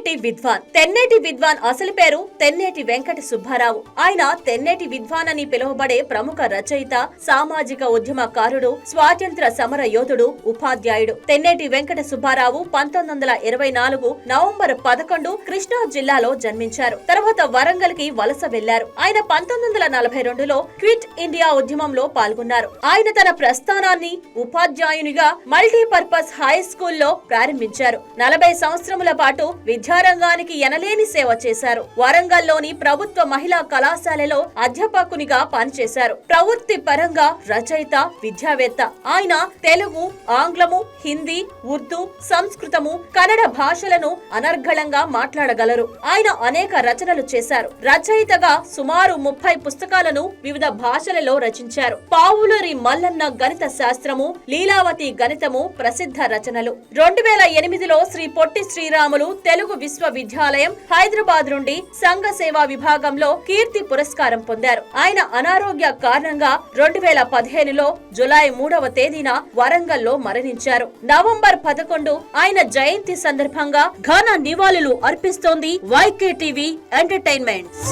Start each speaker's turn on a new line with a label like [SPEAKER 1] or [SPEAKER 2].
[SPEAKER 1] తెన్నేటి విద్వాన్. తెన్నేటి విద్వాన్ అసలు పేరు తెన్నేటి వెంకట సుబ్బారావు. ఆయన తెన్నేటి విద్వాన్ అని పిలువబడే ప్రముఖ రచయిత సామాజిక ఉద్యమకారుడు స్వాతంత్ర సమర యోధుడు ఉపాధ్యాయుడు. తెన్నేటి వెంకట సుబ్బారావు పంతొమ్మిది వందల ఇరవై నాలుగు నవంబర్ పదకొండు కృష్ణా జిల్లాలో జన్మించారు. తర్వాత వరంగల్కి వలస వెళ్ళారు ఆయన పంతొమ్మిది వందల నలభై రెండులో క్విట్ ఇండియా ఉద్యమంలో పాల్గొన్నారు. ఆయన తన ప్రస్థానాన్ని ఉపాధ్యాయునిగా మల్టీపర్పస్ హై స్కూల్లో ప్రారంభించారు. నలభై సంవత్సరముల పాటు విద్యారంగానికి ఎనలేని సేవ చేశారు. వరంగల్లోని ప్రభుత్వ మహిళా కళాశాలలో అధ్యాపకునిగా పనిచేశారు. ప్రవృత్తి పరంగా రచయిత విద్యావేత్త. ఆయన తెలుగు ఆంగ్లము హిందీ ఉర్దూ సంస్కృతము కన్నడ భాషలను అనర్గళంగా మాట్లాడగలరు. ఆయన అనేక రచనలు చేశారు. రచయితగా సుమారు ముప్పై పుస్తకాలను వివిధ భాషలలో రచించారు. పావులూరి మల్లన్న గణిత శాస్త్రము లీలావతి గణితము ప్రసిద్ధ రచనలు. రెండు వేల ఎనిమిదిలో శ్రీ పొట్టి శ్రీరాములు తెలుగు తెలుగు విశ్వవిద్యాలయం హైదరాబాద్ నుండి సంఘ సేవా విభాగంలో కీర్తి పురస్కారం పొందారు. ఆయన అనారోగ్య కారణంగా రెండు వేల పదిహేనులో జులై మూడవ తేదీన వరంగల్లో మరణించారు. నవంబర్ పదకొండు ఆయన జయంతి సందర్భంగా ఘన నివాళులు అర్పిస్తోంది వైకే టీవీ ఎంటర్టైన్మెంట్స్.